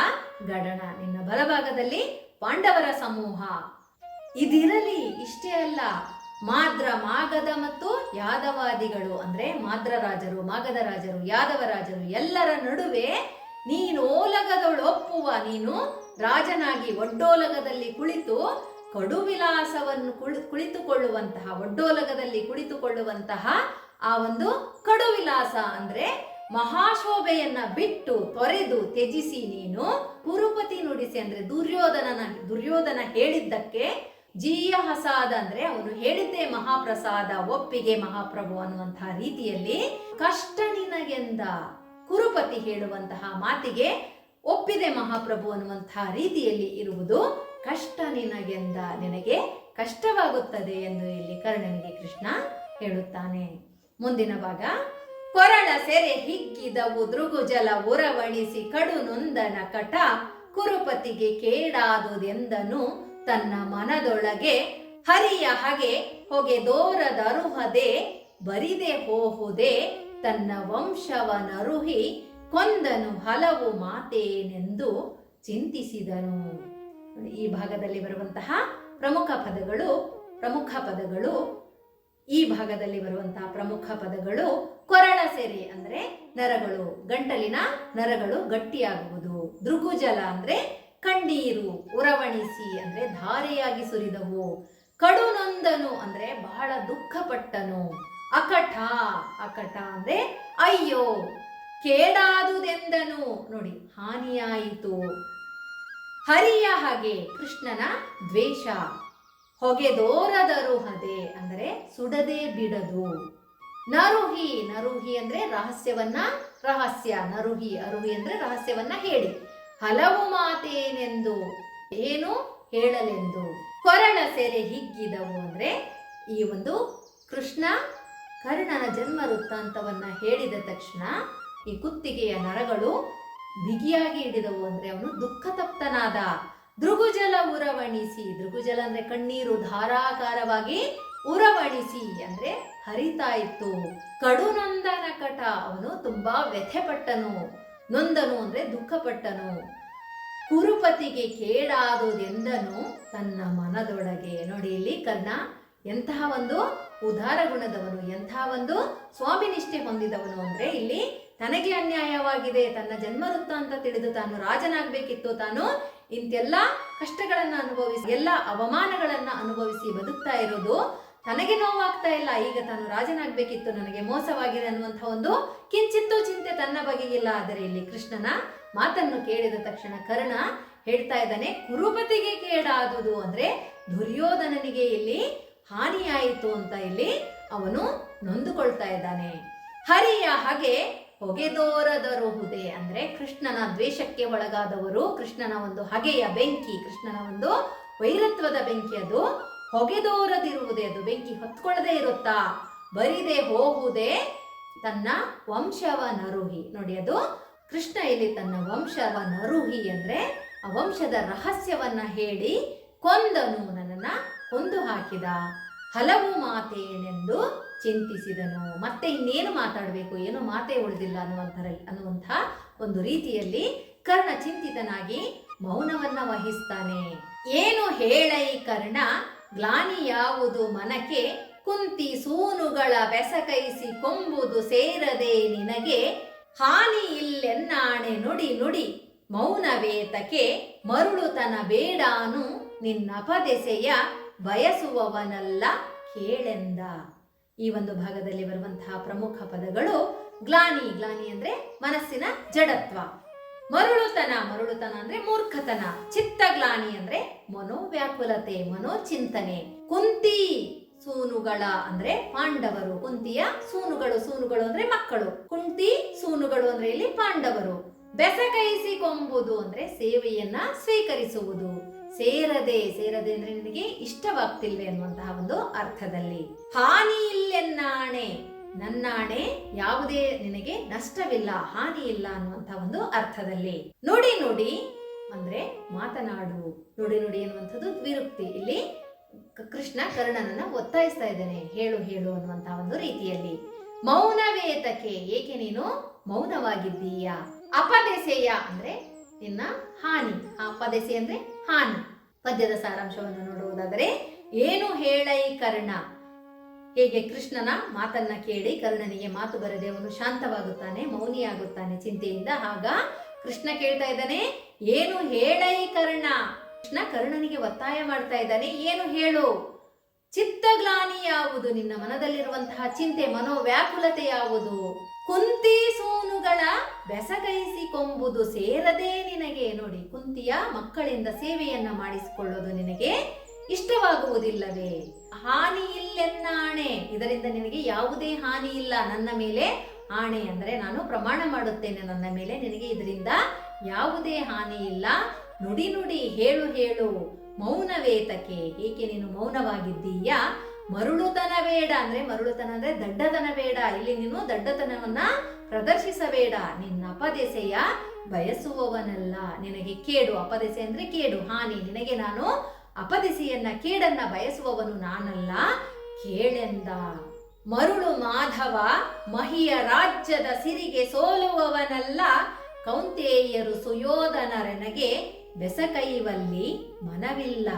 ಗಡಣ, ನಿನ್ನ ಬಲಭಾಗದಲ್ಲಿ ಪಾಂಡವರ ಸಮೂಹ. ಇದಿರಲಿ, ಇಷ್ಟೇ ಅಲ್ಲ. ಮಾದ್ರ ಮಾಗದ ಮತ್ತು ಯಾದವಾದಿಗಳು, ಅಂದ್ರೆ ಮಾದ್ರ ರಾಜರು, ಮಾಗದ ರಾಜರು, ಯಾದವ ರಾಜರು, ಎಲ್ಲರ ನಡುವೆ ನೀನು ಓಲಗದೊಳೊಪ್ಪುವ ನೀನು ರಾಜನಾಗಿ ಒಡ್ಡೋಲಗದಲ್ಲಿ ಕುಳಿತು ಕಡು ವಿಲಾಸವನ್ನು ಕುಳಿ, ಕುಳಿತುಕೊಳ್ಳುವಂತಹ, ಒಡ್ಡೋಲಗದಲ್ಲಿ ಕುಳಿತುಕೊಳ್ಳುವಂತಹ ಆ ಒಂದು ಕಡು ವಿಲಾಸ ಅಂದ್ರೆ ಮಹಾಶೋಭೆಯನ್ನ ಬಿಟ್ಟು ತೊರೆದು ತ್ಯಜಿಸಿ ನೀನು ಕುರುಪತಿ ನುಡಿಸಿ, ಅಂದ್ರೆ ದುರ್ಯೋಧನನ, ದುರ್ಯೋಧನ ಹೇಳಿದ್ದಕ್ಕೆ ಜೀಯ ಹಸಾದ ಅಂದ್ರೆ ಅವನು ಹೇಳಿದ್ದೆ ಮಹಾಪ್ರಸಾದ, ಒಪ್ಪಿಗೆ ಮಹಾಪ್ರಭು ಅನ್ನುವಂತಹ ರೀತಿಯಲ್ಲಿ ಕಷ್ಟ ನಿನಗೆಂದ ಕುರುಪತಿ ಹೇಳುವಂತಹ ಮಾತಿಗೆ ಒಪ್ಪಿದೆ ಮಹಾಪ್ರಭು ಅನ್ನುವಂತಹ ರೀತಿಯಲ್ಲಿ ಇರುವುದು ಕಷ್ಟ ನಿನಗೆಂದ ನಿನಗೆ ಕಷ್ಟವಾಗುತ್ತದೆ ಎಂದು ಇಲ್ಲಿ ಕರ್ಣನಿಗೆ ಕೃಷ್ಣ ಹೇಳುತ್ತಾನೆ. ಮುಂದಿನ ಭಾಗ, ಕೊರಳ ಸೆರೆ ಹಿಗ್ಗಿದವು ದೃಗುಜಲ ಉರವಣಿಸಿ ಕಡು ನೊಂದನ ಕಟ ಕುರುಪತಿಗೆ ಕೇಡಾದುದೆಂದನು ತನ್ನ ಮನದೊಳಗೆ ಹರಿಯ ಹಾಗೆ ಹೊಗೆ ದೋರದರುಹದೆ, ಬರಿದೆ ಹೋಹುದೆ, ತನ್ನ ವಂಶವನರುಹಿ ಕೊಂದನು ಹಲವು ಮಾತೇನೆಂದು ಚಿಂತಿಸಿದನು. ಈ ಭಾಗದಲ್ಲಿ ಬರುವಂತಹ ಪ್ರಮುಖ ಪದಗಳು ಪ್ರಮುಖ ಪದಗಳು, ಈ ಭಾಗದಲ್ಲಿ ಬರುವಂತಹ ಪ್ರಮುಖ ಪದಗಳು ಕೊರಳ ಸೆರೆ ಅಂದ್ರೆ ನರಗಳು, ಗಂಟಲಿನ ನರಗಳು ಗಟ್ಟಿಯಾಗುವುದು, ದೃಗುಜಲ ಅಂದ್ರೆ ಕಣ್ಣೀರು ಉರವಣಿಸಿ ಅಂದ್ರೆ ಧಾರೆಯಾಗಿ ಸುರಿದವು. ಕಡುನೊಂದನು ಅಂದ್ರೆ ಬಹಳ ದುಃಖಪಟ್ಟನು. ಅಕಟ ಅಕಟ ಅಂದ್ರೆ ಅಯ್ಯೋ, ಕೇಡಾದುದೆಂದನು. ನೋಡಿ, ಹಾನಿಯಾಯಿತು. ಹರಿಯ ಹಾಗೆ ಕೃಷ್ಣನ ದ್ವೇಷ. ಹೊಗೆದೋರದರು ಹದೆ ಅಂದರೆ ಸುಡದೆ ಬಿಡದು. ನರುಹಿ ನರುಹಿ ಅಂದ್ರೆ ರಹಸ್ಯವನ್ನ, ರಹಸ್ಯ. ನರುಹಿ, ಅರುಹಿ ಅಂದ್ರೆ ರಹಸ್ಯವನ್ನ ಹೇಳಿ. ಹಲವು ಮಾತೇನೆಂದು ಏನು ಹೇಳಲೆಂದು. ಕೊರಳ ಸೆರೆ ಹಿಗ್ಗಿದವು ಅಂದ್ರೆ ಈ ಒಂದು ಕೃಷ್ಣ ಕರ್ಣನ ಜನ್ಮ ವೃತ್ತಾಂತವನ್ನು ಹೇಳಿದ ತಕ್ಷಣ ಈ ಕುತ್ತಿಗೆಯ ನರಗಳು ಬಿಗಿಯಾಗಿ ಹಿಡಿದವು ಅಂದ್ರೆ ಅವನು ದುಃಖ ತಪ್ತನಾದ ದೃಗುಜಲ ಉರವಣಿಸಿ, ದೃಗುಜಲ ಅಂದ್ರೆ ಕಣ್ಣೀರು ಧಾರಾಕಾರವಾಗಿ ಉರವಣಿಸಿ ಅಂದ್ರೆ ಹರಿತಾ ಇತ್ತು. ಕಡುನಂದನ ಕಟ ಅವನು ತುಂಬಾ ವ್ಯಥೆಪಟ್ಟನು. ನೊಂದನು ಅಂದ್ರೆ ದುಃಖಪಟ್ಟನು. ಕುರುಪತಿಗೆ ಕೇಡಾದುದೆಂದನು ತನ್ನ ಮನದೊಳಗೆ. ನೋಡಿ ಇಲ್ಲಿ ಕರ್ಣ, ಎಂತಹ ಒಂದು ಉದಾರ ಗುಣದವನು, ಎಂತಹ ಒಂದು ಸ್ವಾಮಿ ನಿಷ್ಠೆ ಹೊಂದಿದವನು ಅಂದ್ರೆ ಇಲ್ಲಿ ತನಗೆ ಅನ್ಯಾಯವಾಗಿದೆ. ತನ್ನ ಜನ್ಮ ವೃತ್ತಾಂತ ತಿಳಿದು ತಾನು ರಾಜನಾಗಬೇಕಿತ್ತು. ತಾನು ಇಂತೆಲ್ಲ ಕಷ್ಟಗಳನ್ನ ಅನುಭವಿಸಿ, ಎಲ್ಲ ಅವಮಾನಗಳನ್ನ ಅನುಭವಿಸಿ ಬದುಕ್ತಾ ಇರೋದು ತನಗೆ ನೋವಾಗ್ತಾ ಇಲ್ಲ. ಈಗ ತಾನು ರಾಜನಾಗಬೇಕಿತ್ತು. ನನಗೆ ಮೋಸವಾಗಿದೆ ಅನ್ನುವಂಥ ಒಂದು ಕಿಂಚಿತ್ತೂ ಚಿಂತೆ ತನ್ನ ಬಗೆಗಿಲ್ಲ ಆದರೆ ಇಲ್ಲಿ ಕೃಷ್ಣನ ಮಾತನ್ನು ಕೇಳಿದ ತಕ್ಷಣ ಕರ್ಣ ಹೇಳ್ತಾ ಇದ್ದಾನೆ ಕುರುಪತಿಗೆ ಕೇಡಾದುದು ಅಂದ್ರೆ ದುರ್ಯೋಧನನಿಗೆ ಇಲ್ಲಿ ಹಾನಿಯಾಯಿತು ಅಂತ ಇಲ್ಲಿ ಅವನು ನೊಂದುಕೊಳ್ತಾ ಇದ್ದಾನೆ. ಹರಿಯ ಹಾಗೆ ಹೊಗೆದೋರದರುಹುದೆ ಅಂದ್ರೆ ಕೃಷ್ಣನ ದ್ವೇಷಕ್ಕೆ ಒಳಗಾದವರು ಕೃಷ್ಣನ ಒಂದು ಹಗೆಯ ಬೆಂಕಿ, ಕೃಷ್ಣನ ಒಂದು ವೈರತ್ವದ ಬೆಂಕಿ ಅದು. ಹೊಗೆದೋರದಿರುವುದೇ ಅದು. ಬೆಂಕಿ ಹೊತ್ಕೊಳ್ಳದೆ ಇರುತ್ತಾ? ಬರಿದೆ ಹೋಗುವುದೇ ತನ್ನ ವಂಶವ ನರುಹಿ. ನೋಡಿ ಅದು ಕೃಷ್ಣ ಇಲ್ಲಿ ತನ್ನ ವಂಶವ ನರುಹಿ ಅಂದ್ರೆ ಆ ವಂಶದ ರಹಸ್ಯವನ್ನ ಹೇಳಿ ಕೊಂದನು, ನನ್ನನ್ನ ಕೊಂದು ಹಾಕಿದ. ಹಲವು ಮಾತೇನೆಂದು ಚಿಂತಿಸಿದನು. ಮತ್ತೆ ಇನ್ನೇನು ಮಾತಾಡಬೇಕು? ಏನು ಮಾತೇ ಉಳಿದಿಲ್ಲ ಅನ್ನುವಂಥ ಅನ್ನುವಂಥ ಒಂದು ರೀತಿಯಲ್ಲಿ ಕರ್ಣ ಚಿಂತಿತನಾಗಿ ಮೌನವನ್ನ ವಹಿಸ್ತಾನೆ. ಏನು ಹೇಳೈ ಕರ್ಣ? ಗ್ಲಾನಿ ಯಾವುದು ಮನಕೆ ಕುಂತಿ ಸೂನುಗಳ ಬೆಸಕೈಸಿ ಕೊಂಬುದು ಸೇರದೆ ನಿನಗೆ ಹಾನಿ ಇಲ್ಲೆನ್ನಾಣೆ ನುಡಿ ನುಡಿ ಮೌನವೇತಕೆ ಮರುಳುತನ ಬೇಡಾನು ನಿನ್ನಪದೆಸೆಯ ಬಯಸುವವನಲ್ಲ ಕೇಳೆಂದ. ಈ ಒಂದು ಭಾಗದಲ್ಲಿ ಬರುವಂತಹ ಪ್ರಮುಖ ಪದಗಳು ಗ್ಲಾನಿ ಗ್ಲಾನಿ ಅಂದ್ರೆ ಮನಸ್ಸಿನ ಜಡತ್ವ. ಮರುಳುತನ ಮರುಳುತನ ಅಂದ್ರೆ ಮೂರ್ಖತನ, ಚಿತ್ತಗ್ಲಾನಿ ಅಂದ್ರೆ ಮನೋವ್ಯಾಕುಲತೆ, ಮನೋಚಿಂತನೆ. ಕುಂತಿ ಸೂನುಗಳ ಅಂದ್ರೆ ಪಾಂಡವರು, ಕುಂತಿಯ ಸೂನುಗಳು ಸೂನುಗಳು ಅಂದ್ರೆ ಮಕ್ಕಳು. ಕುಂತಿ ಸೂನುಗಳು ಅಂದ್ರೆ ಇಲ್ಲಿ ಪಾಂಡವರು. ಬೆಸಕೈಸಿ ಕೊಂಬುದು ಅಂದ್ರೆ ಸೇವೆಯನ್ನ ಸ್ವೀಕರಿಸುವುದು. ಸೇರದೆ ಸೇರದೆ ಅಂದ್ರೆ ನಿನಗೆ ಇಷ್ಟವಾಗ್ತಿಲ್ವೇ ಅನ್ನುವಂತಹ ಒಂದು ಅರ್ಥದಲ್ಲಿ. ಹಾನಿ ಇಲ್ಲೆನ್ನಾಣೆ? ನನ್ನಾಣೆ ಯಾವುದೇ ನಿನಗೆ ನಷ್ಟವಿಲ್ಲ ಹಾನಿ ಇಲ್ಲ ಅನ್ನುವಂತ ಒಂದು ಅರ್ಥದಲ್ಲಿ. ನೋಡಿ ನೋಡಿ, ಅಂದ್ರೆ ಮಾತನಾಡು. ನೋಡಿ ನೋಡಿ ಅನ್ನುವಂಥದ್ದು ದ್ವಿರುಕ್ತಿ. ಇಲ್ಲಿ ಕೃಷ್ಣ ಕರ್ಣನನ್ನ ಒತ್ತಾಯಿಸ್ತಾ ಇದ್ದಾನೆ. ಹೇಳು ಹೇಳು ಅನ್ನುವಂತ ಒಂದು ರೀತಿಯಲ್ಲಿ. ಮೌನವೇತಕ್ಕೆ ಏಕೆ ನೀನು ಮೌನವಾಗಿದ್ದೀಯ? ಅಪದೆಸೆಯ ಅಂದ್ರೆ ನಿನ್ನ ಹಾನಿ. ಅಪದೆಸೆ ಅಂದ್ರೆ ಹಾನಿ. ಪದ್ಯದ ಸಾರಾಂಶವನ್ನು ನೋಡುವುದಾದರೆ, ಏನು ಹೇಳೈ ಕರ್ಣ? ಹೇಗೆ ಕೃಷ್ಣನ ಮಾತನ್ನ ಕೇಳಿ ಕರ್ಣನಿಗೆ ಮಾತು ಬರದೆ ಅವನು ಶಾಂತವಾಗುತ್ತಾನೆ, ಮೌನಿಯಾಗುತ್ತಾನೆ ಚಿಂತೆಯಿಂದ. ಆಗ ಕೃಷ್ಣ ಕೇಳ್ತಾ ಇದ್ದಾನೆ, ಏನು ಹೇಳೈ ಕರ್ಣ? ಕೃಷ್ಣ ಕರ್ಣನಿಗೆ ಒತ್ತಾಯ ಮಾಡ್ತಾ ಇದ್ದಾನೆ, ಏನು ಹೇಳು? ಚಿತ್ತಗ್ಲಾನಿ ಯಾವುದು? ನಿನ್ನ ಮನದಲ್ಲಿರುವಂತಹ ಚಿಂತೆ, ಮನೋವ್ಯಾಕುಲತೆ ಯಾವುದು? ಕುಂತಿ ಸೋನುಗಳ ಬೆಸಗೈಸಿ ಕೊಂಬುದು ಸೇರದೆ ನಿನಗೆ. ನೋಡಿ, ಕುಂತಿಯ ಮಕ್ಕಳಿಂದ ಸೇವೆಯನ್ನ ಮಾಡಿಸಿಕೊಳ್ಳೋದು ನಿನಗೆ. ಇಷ್ಟವಾಗುವುದಿಲ್ಲವೇ? ಹಾನಿ ಇಲ್ಲೆನ್ನಾಣೆ ಇದರಿಂದ ನಿನಗೆ ಯಾವುದೇ ಹಾನಿ ಇಲ್ಲ ನನ್ನ ಮೇಲೆ ಆಣೆ ಅಂದರೆ ನಾನು ಪ್ರಮಾಣ ಮಾಡುತ್ತೇನೆ. ನನ್ನ ಮೇಲೆ ನಿನಗೆ ಇದರಿಂದ ಯಾವುದೇ ಹಾನಿ ಇಲ್ಲ ನುಡಿ ನುಡಿ ಹೇಳು ಹೇಳು, ಮೌನವೇತಕೆ. ಏಕೆ ನೀನು ಮೌನವಾಗಿದ್ದೀಯಾ? ಮರುಳುತನ ಬೇಡ ಅಂದ್ರೆ ಮರುಳುತನ ಅಂದ್ರೆ ದಡ್ಡತನ ಬೇಡ. ಇಲ್ಲಿ ನೀನು ದಡ್ಡತನವನ್ನ ಪ್ರದರ್ಶಿಸಬೇಡ. ನಿನ್ನ ಅಪದೆಸೆಯ ಬಯಸುವವನಲ್ಲ. ನಿನಗೆ ಕೇಡು. ಅಪದೆಸೆ ಅಂದ್ರೆ ಕೇಡು. ಹಾನಿ. ನಿನಗೆ ನಾನು ಅಪದೆಸೆಯನ್ನ, ಕೇಡನ್ನ ಬಯಸುವವನು ನಾನಲ್ಲ. ಕೇಳೆಂದ ಮರುಳು ಮಾಧವ ಮಹಿಯ ರಾಜ್ಯದ ಸಿರಿಗೆ ಸೋಲುವವನಲ್ಲ. ಕೌಂತೇಯರು ಸುಯೋಧನರನಗೆ ಬೆಸಕೈವಲ್ಲಿ ಮನವಿಲ್ಲ.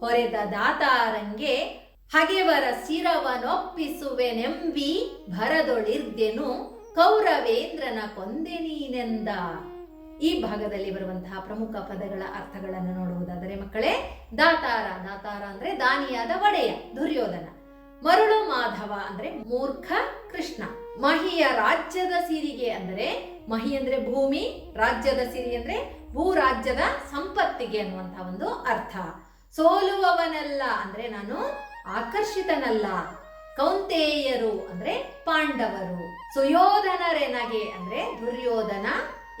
ಹೊರೆದ ದಾತಾರಂಗೆ ಹಗೆವರ ಸಿರವನೊಪ್ಪಿಸುವೆನೆಂಬಿ ಭರದೊಳಿರ್ದೆನು. ಕೌರವೇಂದ್ರನ ಕೊಂದೆ ನೀನೆಂದ. ಈ ಭಾಗದಲ್ಲಿ ಬರುವಂತಹ ಪ್ರಮುಖ ಪದಗಳ ಅರ್ಥಗಳನ್ನು ನೋಡುವುದಾದರೆ ಮಕ್ಕಳೇ, ದಾತಾರ ದಾತಾರ ಅಂದ್ರೆ ದಾನಿಯಾದ ಒಡೆಯ, ದುರ್ಯೋಧನ. ಮರುಳು ಮಾಧವ ಅಂದ್ರೆ ಮೂರ್ಖ ಕೃಷ್ಣ. ಮಹಿಯ ರಾಜ್ಯದ ಸಿರಿಗೆ ಅಂದರೆ ಮಹಿ ಅಂದ್ರೆ ಭೂಮಿ, ರಾಜ್ಯದ ಸಿರಿ ಅಂದ್ರೆ ಭೂ ರಾಜ್ಯದ ಸಂಪತ್ತಿಗೆ ಅನ್ನುವಂತಹ ಒಂದು ಅರ್ಥ. ಸೋಲುವವನಲ್ಲ ಅಂದ್ರೆ ನಾನು ಆಕರ್ಷಿತನಲ್ಲ. ಕೌಂತೇಯರು ಅಂದ್ರೆ ಪಾಂಡವರು. ಸುಯೋಧನರೆನಗೆ ಅಂದ್ರೆ ದುರ್ಯೋಧನ.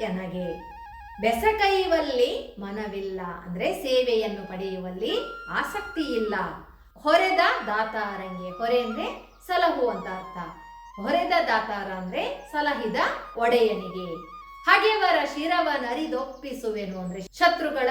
ಎನಗೆ ಬೆಸಕೈಯುವಲ್ಲಿ ಮನವಿಲ್ಲ ಅಂದ್ರೆ ಸೇವೆಯನ್ನು ಪಡೆಯುವಲ್ಲಿ ಆಸಕ್ತಿ ಇಲ್ಲ ಹೊರೆದ ದಾತಾರಂಗೆ ಹೊರೆ ಅಂದ್ರೆ ಸಲಹು ಅಂತ ಅರ್ಥ. ಹೊರೆದ ದಾತಾರ ಅಂದ್ರೆ ಸಲಹಿದ ಒಡೆಯನಿಗೆ. ಹಗೆವರ ಶಿರವನರಿದೊಪ್ಪಿಸುವೆನು ಅಂದ್ರೆ ಶತ್ರುಗಳ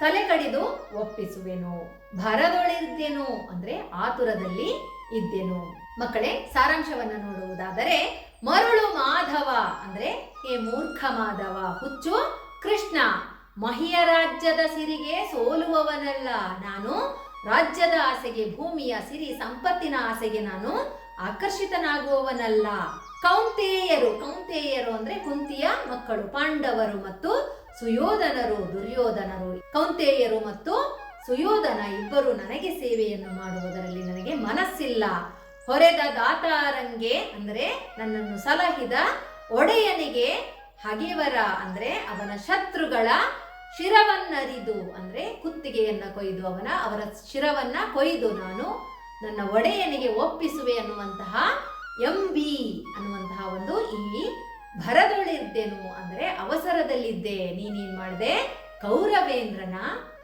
ತಲೆ ಕಡಿದು ಒಪ್ಪಿಸುವೆನು. ಭರದೊಳಿದ್ದೇನು ಅಂದ್ರೆ ಆತುರದಲ್ಲಿ ಇದ್ದೆನು. ಮಕ್ಕಳೇ, ಸಾರಾಂಶವನ್ನ ನೋಡುವುದಾದರೆ ಮರುಳು ಮಾಧವ ಅಂದ್ರೆ ಹೇ ಮೂರ್ಖ ಮಾಧವ, ಹುಚ್ಚು ಕೃಷ್ಣ. ಮಹಿಯ ರಾಜ್ಯದ ಸಿರಿಗೆ ಸೋಲುವವನಲ್ಲ ನಾನು, ರಾಜ್ಯದ ಆಸೆಗೆ ಭೂಮಿಯ ಸಿರಿ ಸಂಪತ್ತಿನ ಆಸೆಗೆ ನಾನು ಆಕರ್ಷಿತನಾಗುವವನಲ್ಲ. ಕೌಂತೇಯರು ಕೌಂತೇಯರು ಅಂದ್ರೆ ಕುಂತಿಯ ಮಕ್ಕಳು, ಪಾಂಡವರು ಮತ್ತು ಸುಯೋಧನರು, ದುರ್ಯೋಧನರು. ಕೌಂತೇಯರು ಮತ್ತು ಸುಯೋಧನ ಇಬ್ಬರು ನನಗೆ ಸೇವೆಯನ್ನು ಮಾಡುವುದರಲ್ಲಿ ನನಗೆ ಮನಸ್ಸಿಲ್ಲ. ಹೊರೆದ ದಾತಾರಂಗೆ ಅಂದ್ರೆ ನನ್ನನ್ನು ಸಲಹಿದ ಒಡೆಯನಿಗೆ ಹಗೆವರ ಅಂದ್ರೆ ಅವನ ಶತ್ರುಗಳ ಶಿರವನ್ನರಿದು ಅಂದ್ರೆ ಕುತ್ತಿಗೆಯನ್ನ ಕೊಯ್ದು ಅವನ, ಅವರ ಶಿರವನ್ನ ಕೊಯ್ದು ನಾನು ನನ್ನ ಒಡೆಯನಿಗೆ ಒಪ್ಪಿಸುವೆ ಅನ್ನುವಂತಹ ಎಂಬಿ ಅನ್ನುವಂತಹ ಒಂದು ಇಲ್ಲಿ ಭರದೊಳಿದ್ದೆನು ಅಂದ್ರೆ ಅವಸರದಲ್ಲಿದ್ದೆ, ನೀನೇನ್ ಮಾಡಿದೆ? ಕೌರವೇಂದ್ರನ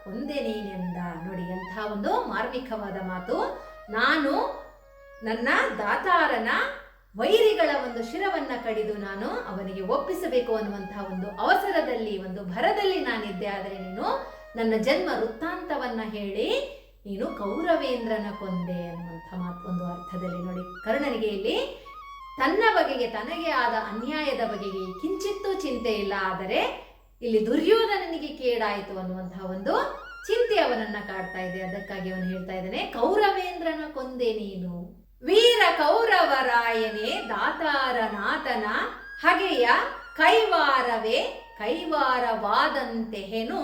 ಕೊಂದೆ ನೀನೆಂದ. ನೋಡಿ ಎಂತಹ ಒಂದು ಮಾರ್ಮಿಕವಾದ ಮಾತು. ನಾನು ನನ್ನ ದಾತಾರನ ವೈರಿಗಳ ಒಂದು ಶಿರವನ್ನ ಕಡಿದು ನಾನು ಅವನಿಗೆ ಒಪ್ಪಿಸಬೇಕು ಅನ್ನುವಂತಹ ಒಂದು ಅವಸರದಲ್ಲಿ, ಒಂದು ಭರದಲ್ಲಿ ನಾನಿದ್ದೆ. ಆದರೆ ನೀನು ನನ್ನ ಜನ್ಮ ವೃತ್ತಾಂತವನ್ನ ಹೇಳಿ ನೀನು ಕೌರವೇಂದ್ರನ ಕೊಂದೆ ಅನ್ನುವಂಥ ಮಾತು ಒಂದು ಅರ್ಥದಲ್ಲಿ ನೋಡಿ. ಕರ್ಣನಿಗೆ ಇಲ್ಲಿ ತನ್ನ ಬಗೆಗೆ ತನಗೆ ಆದ ಅನ್ಯಾಯದ ಬಗೆಗೆ ಕಿಂಚಿತ್ತೂ ಚಿಂತೆ ಇಲ್ಲ. ಆದರೆ ಇಲ್ಲಿ ದುರ್ಯೋಧನನಿಗೆ ಕೇಡಾಯಿತು ಅನ್ನುವಂತಹ ಒಂದು ಚಿಂತೆ ಅವನನ್ನ ಕಾಡ್ತಾ ಇದೆ. ಅದಕ್ಕಾಗಿ ಅವನು ಹೇಳ್ತಾ ಇದ್ದಾನೆ, ಕೌರವೇಂದ್ರನ ಕೊಂದೆ ನೀನು. ವೀರ ಕೌರವರಾಯನೇ ದಾತಾರನಾಥನ ಹಗೆಯ ಕೈವಾರವೇ ಕೈವಾರವಾದಂತೆಹೆನು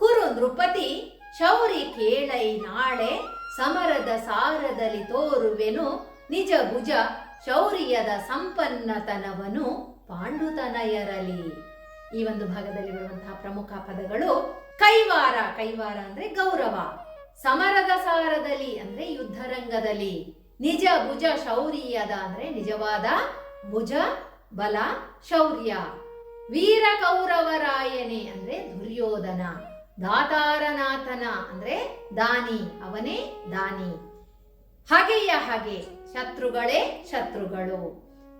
ಕುರು ನೃಪತಿ ಶೌರಿ ಕೇಳೈ ನಾಳೆ ಸಮರದ ಸಾರದಲ್ಲಿ ತೋರುವೆನು ನಿಜ ಭುಜ ಶೌರ್ಯದ ಸಂಪನ್ನತನವನು ಪಾಂಡುತನಯರಲಿ ಈ ಒಂದು ಭಾಗದಲ್ಲಿ ಬರುವಂತಹ ಪ್ರಮುಖ ಪದಗಳು ಕೈವಾರ ಕೈವಾರ ಅಂದ್ರೆ ಗೌರವ, ಸಮರದ ಸಾರದಲ್ಲಿ ಅಂದ್ರೆ ಯುದ್ಧರಂಗದಲ್ಲಿ. ನಿಜ ಭುಜ ಶೌರ್ಯದ ಅಂದ್ರೆ ನಿಜವಾದ ಭುಜ ಬಲ ಶೌರ್ಯ. ವೀರ ಕೌರವರಾಯನೆ ಅಂದ್ರೆ ದುರ್ಯೋಧನ, ದಾತಾರನಾಥನ ಅಂದ್ರೆ ದಾನಿ, ಅವನೇ ದಾನಿ. ಹಾಗೆಯ ಹಾಗೆ ಶತ್ರುಗಳೇ ಶತ್ರುಗಳು.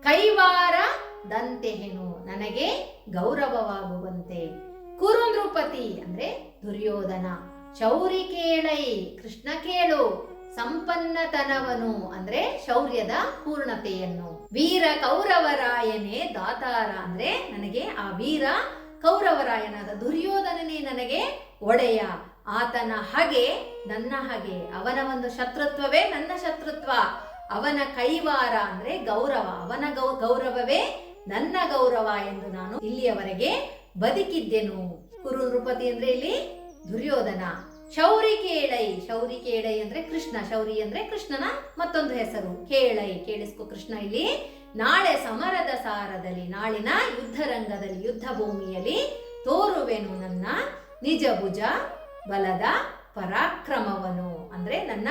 ಕೈವಾರ ದಂತೆಹೆನು, ನನಗೆ ಗೌರವವಾಗುವಂತೆ. ಕುರುನೃಪತಿ ಅಂದ್ರೆ ದುರ್ಯೋಧನ, ಶೌರಿ ಕೇಳೈ, ಕೃಷ್ಣ ಕೇಳು. ಸಂಪನ್ನತನವನು ಅಂದ್ರೆ ಶೌರ್ಯದ ಪೂರ್ಣತೆಯನ್ನು. ವೀರ ಕೌರವರಾಯನೇ ದಾತಾರ ಅಂದ್ರೆ ನನಗೆ ಆ ವೀರ ಕೌರವರಾಯನಾದ ದುರ್ಯೋಧನನೇ ನನಗೆ ಒಡೆಯ. ಆತನ ಹಾಗೆ ನನ್ನ ಹಾಗೆ, ಅವನ ಒಂದು ಶತ್ರುತ್ವವೇ ನನ್ನ ಶತ್ರುತ್ವ. ಅವನ ಕೈವಾರ ಅಂದ್ರೆ ಗೌರವ, ಅವನ ಗೌ, ಗೌರವವೇ ನನ್ನ ಗೌರವ ಎಂದು ನಾನು ಇಲ್ಲಿಯವರೆಗೆ ಬದುಕಿದ್ದೆನು. ಕುರು ನೃಪತಿ ಅಂದ್ರೆ ಇಲ್ಲಿ ದುರ್ಯೋಧನ. ಶೌರಿ ಕೇಳೈ ಶೌರಿ ಕೇಳೈ ಅಂದ್ರೆ ಕೃಷ್ಣ, ಶೌರಿ ಅಂದ್ರೆ ಕೃಷ್ಣನ ಮತ್ತೊಂದು ಹೆಸರು. ಕೇಳೈ, ಕೇಳಿಸ್ಕೊ ಕೃಷ್ಣ ಇಲ್ಲಿ. ನಾಳೆ ಸಮರದ ಸಾರದಲ್ಲಿ, ನಾಳಿನ ಯುದ್ಧರಂಗದಲ್ಲಿ ಯುದ್ಧ ಭೂಮಿಯಲ್ಲಿ ತೋರುವೆನು ನನ್ನ ನಿಜ ಭುಜ ಬಲದ ಪರಾಕ್ರಮವನು. ಅಂದ್ರೆ ನನ್ನ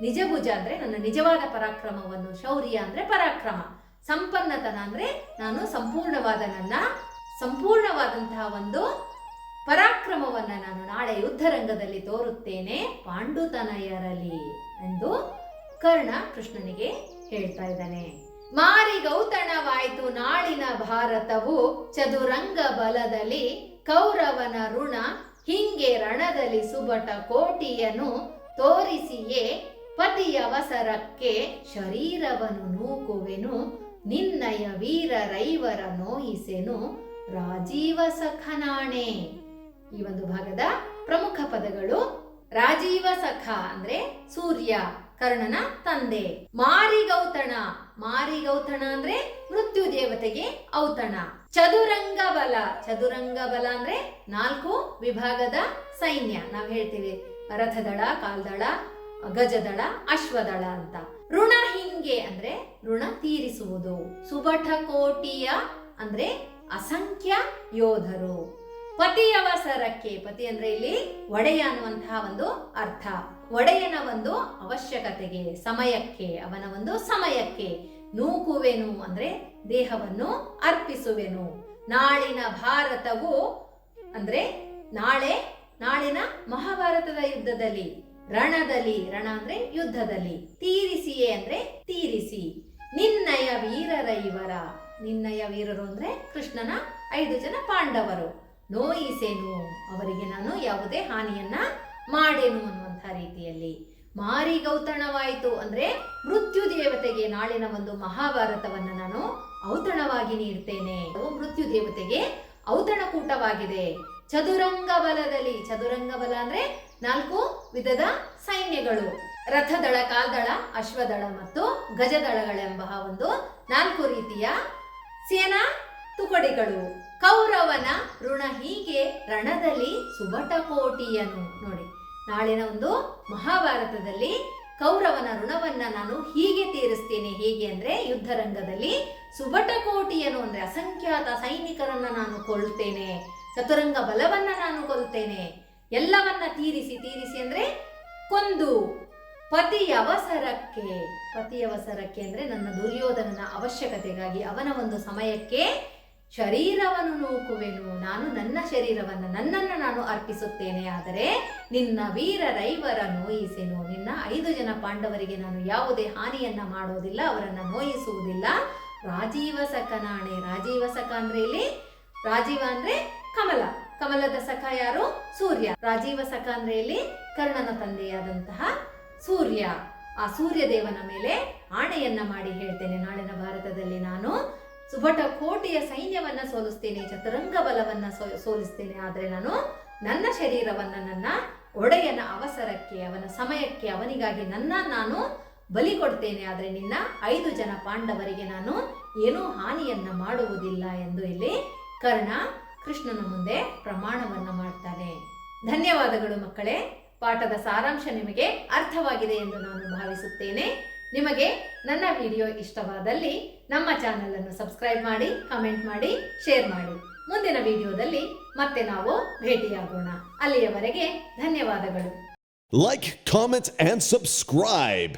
ನಿಜ ಭುಜ ಅಂದ್ರೆ ನನ್ನ ನಿಜವಾದ ಪರಾಕ್ರಮವನ್ನು, ಶೌರ್ಯ ಅಂದ್ರೆ ಪರಾಕ್ರಮ. ಸಂಪನ್ನತನ ಅಂದ್ರೆ ನಾನು ಸಂಪೂರ್ಣವಾದ ನನ್ನ, ಸಂಪೂರ್ಣವಾದಂತಹ ಒಂದು ಪರಾಕ್ರಮವನ್ನ ನಾನು ನಾಳೆ ಯುದ್ಧರಂಗದಲ್ಲಿ ತೋರುತ್ತೇನೆ ಪಾಂಡುತನಯರಲಿ ಎಂದು ಕರ್ಣ ಕೃಷ್ಣನಿಗೆ ಹೇಳ್ತಾ ಇದ್ದಾನೆ. ಮಾರಿ ಗೌತಣವಾಯ್ತು ನಾಳಿನ ಭಾರತವು ಚದುರಂಗ ಬಲದಲ್ಲಿ ಕೌರವನ ಋಣ, ಹಿಂಗೆ ರಣದಲ್ಲಿ ಸುಬಟ ಕೋಟಿಯನು ತೋರಿಸಿಯೇ ಪತಿಯವಸರಕ್ಕೆ ಶರೀರವನ್ನು ನೂಕುವೆನು, ನಿನ್ನಯ ವೀರ ರೈವರ ನೋಯಿಸೆನು ರಾಜೀವ ಸಖನಾಣೆ ಈ ಒಂದು ಭಾಗದ ಪ್ರಮುಖ ಪದಗಳು ರಾಜೀವ ಸಖ ಅಂದ್ರೆ ಸೂರ್ಯ, ಕರ್ಣನ ತಂದೆ. ಮಾರಿಗೌತಣ ಮಾರಿಗೌತಣ ಅಂದ್ರೆ ಮೃತ್ಯು ದೇವತೆಗೆ ಔತಣ. ಚದುರಂಗ ಬಲ ಚದುರಂಗ ಬಲ ಅಂದ್ರೆ ನಾಲ್ಕು ವಿಭಾಗದ ಸೈನ್ಯ. ನಾವು ಹೇಳ್ತೀವಿ ರಥದಳ, ಕಾಲ್ದಳ, ಗಜದಳ, ಅಶ್ವದಳ ಅಂತ. ಋಣ ಹಿಂಗೆ ಅಂದ್ರೆ ಋಣ ತೀರಿಸುವುದು. ಸುಬಠ ಕೋಟಿಯ ಅಂದ್ರೆ ಅಸಂಖ್ಯ ಯೋಧರು. ಪತಿ ಅವಸರಕ್ಕೆ ಪತಿ ಅಂದ್ರೆ ಇಲ್ಲಿ ಒಡೆಯ ಅನ್ನುವಂತಹ ಒಂದು ಅರ್ಥ. ಒಡೆಯನ ಒಂದು ಅವಶ್ಯಕತೆಗೆ, ಸಮಯಕ್ಕೆ, ಅವನ ಒಂದು ಸಮಯಕ್ಕೆ. ನೂಕುವೆನು ಅಂದ್ರೆ ದೇಹವನ್ನು ಅರ್ಪಿಸುವೆನು. ನಾಳಿನ ಭಾರತವು ಅಂದ್ರೆ ನಾಳೆ, ನಾಳಿನ ಮಹಾಭಾರತದ ಯುದ್ಧದಲ್ಲಿ, ರಣದಲ್ಲಿ, ರಣ ಅಂದ್ರೆ ಯುದ್ಧದಲ್ಲಿ. ತೀರಿಸಿಯೇ ಅಂದ್ರೆ ತೀರಿಸಿ. ನಿನ್ನಯ ವೀರರ ಇವರ. ನಿನ್ನಯ ವೀರರು ಅಂದ್ರೆ ಕೃಷ್ಣನ ಐದು ಜನ ಪಾಂಡವರು. ನೋಯಿಸೇನು. ಅವರಿಗೆ ನಾನು ಯಾವುದೇ ಹಾನಿಯನ್ನ ಮಾಡೇನು ಅನ್ನುವಂಥ ರೀತಿಯಲ್ಲಿ. ಮಾರಿ ಗೌತಣವಾಯಿತು ಅಂದ್ರೆ ಮೃತ್ಯು ದೇವತೆಗೆ ನಾಳಿನ ಒಂದು ಮಹಾಭಾರತವನ್ನ ನಾನು ಔತಣವಾಗಿ ನೀಡ್ತೇನೆ. ಮೃತ್ಯು ದೇವತೆಗೆ ಔತಣಕೂಟವಾಗಿದೆ. ಚದುರಂಗ ಬಲದಲ್ಲಿ ಚದುರಂಗ ಬಲ ಅಂದ್ರೆ ನಾಲ್ಕು ವಿಧದ ಸೈನ್ಯಗಳು. ರಥದಳ, ಕಾಲ್ದಳ, ಅಶ್ವದಳ ಮತ್ತು ಗಜದಳಗಳೆಂಬ ಒಂದು ನಾಲ್ಕು ರೀತಿಯ ಸೇನಾ ತುಕಡಿಗಳು ಕೌರವನ ಋಣ ಹೀಗೆ ರಣದಲ್ಲಿ ಸುಬಟಕೋಟಿಯನ್ನು ನೋಡಿ, ನಾಳಿನ ಒಂದು ಮಹಾಭಾರತದಲ್ಲಿ ಕೌರವನ ಋಣವನ್ನ ನಾನು ಹೀಗೆ ತೀರಿಸ್ತೇನೆ. ಹೇಗೆ ಅಂದ್ರೆ, ಯುದ್ಧರಂಗದಲ್ಲಿ ರಂಗದಲ್ಲಿ ಸುಬಟ ಅಂದ್ರೆ ಅಸಂಖ್ಯಾತ ಸೈನಿಕರನ್ನ ನಾನು ಕೊಲ್ತೇನೆ. ಚತುರಂಗ ಬಲವನ್ನ ನಾನು ಕೊಲ್ತೇನೆ. ಎಲ್ಲವನ್ನ ತೀರಿಸಿ ತೀರಿಸಿ ಅಂದ್ರೆ ಕೊಂದು. ಪತಿ ಅವಸರಕ್ಕೆ ಪತಿ ಅವಸರಕ್ಕೆ ಅಂದ್ರೆ ನನ್ನ ದುರ್ಯೋಧನನ ಅವಶ್ಯಕತೆಗಾಗಿ ಅವನ ಒಂದು ಸಮಯಕ್ಕೆ ಶರೀರವನ್ನು ನೂಕುವೆನು. ನಾನು ನನ್ನ ಶರೀರವನ್ನು, ನನ್ನನ್ನು ನಾನು ಅರ್ಪಿಸುತ್ತೇನೆ. ಆದರೆ ನಿನ್ನ ವೀರ ರೈವರ ನೋಯಿಸೆನು. ನಿನ್ನ ಐದು ಜನ ಪಾಂಡವರಿಗೆ ನಾನು ಯಾವುದೇ ಹಾನಿಯನ್ನ ಮಾಡೋದಿಲ್ಲ, ಅವರನ್ನ ನೋಯಿಸುವುದಿಲ್ಲ. ರಾಜೀವ ಸಖನಾಣೆ ರಾಜೀವ ಸಖ ಅಂದ್ರೆ ಇಲ್ಲಿ? ರಾಜೀವ ಅಂದ್ರೆ ಕಮಲ. ಕಮಲದ ಸಖ ಯಾರು? ಸೂರ್ಯ. ರಾಜೀವ ಸಖ ಅಂದ್ರೆ ಇಲ್ಲಿ ಕರ್ಣನ ತಂದೆಯಾದಂತಹ ಸೂರ್ಯ. ಆ ಸೂರ್ಯ ದೇವನ ಮೇಲೆ ಆಣೆಯನ್ನ ಮಾಡಿ ಹೇಳ್ತೇನೆ. ನಾಳಿನ ಭಾರತದಲ್ಲಿ ನಾನು ಸುಭಟ ಕೋಟೆಯ ಸೈನ್ಯವನ್ನ ಸೋಲಿಸ್ತೇನೆ ಚತುರಂಗ ಬಲವನ್ನ ಸೋಲಿಸ್ತೇನೆ. ಆದರೆ ನಾನು ನನ್ನ ಶರೀರವನ್ನ, ನನ್ನ ಒಡೆಯನ ಅವಸರಕ್ಕೆ, ಅವನ ಸಮಯಕ್ಕೆ, ಅವನಿಗಾಗಿ ನನ್ನ ನಾನು ಬಲಿ ಕೊಡ್ತೇನೆ. ಆದರೆ ನಿನ್ನ ಐದು ಜನ ಪಾಂಡವರಿಗೆ ನಾನು ಏನೂ ಹಾನಿಯನ್ನ ಮಾಡುವುದಿಲ್ಲ ಎಂದು ಇಲ್ಲಿ ಕರ್ಣ ಕೃಷ್ಣನ ಮುಂದೆ ಪ್ರಮಾಣವನ್ನ ಮಾಡ್ತಾನೆ. ಧನ್ಯವಾದಗಳು ಮಕ್ಕಳೇ. ಪಾಠದ ಸಾರಾಂಶ ನಿಮಗೆ ಅರ್ಥವಾಗಿದೆ ಎಂದು ನಾನು ಭಾವಿಸುತ್ತೇನೆ. ನಿಮಗೆ ನನ್ನ ವಿಡಿಯೋ ಇಷ್ಟವಾದಲ್ಲಿ ನಮ್ಮ ಚಾನೆಲ್ ಅನ್ನು ಸಬ್ಸ್ಕ್ರೈಬ್ ಮಾಡಿ ಕಮೆಂಟ್ ಮಾಡಿ ಶೇರ್ ಮಾಡಿ. ಮುಂದಿನ ವಿಡಿಯೋದಲ್ಲಿ ಮತ್ತೆ ನಾವು ಭೇಟಿಯಾಗೋಣ. ಅಲ್ಲಿಯವರೆಗೆ ಧನ್ಯವಾದಗಳು. Like comment and subscribe.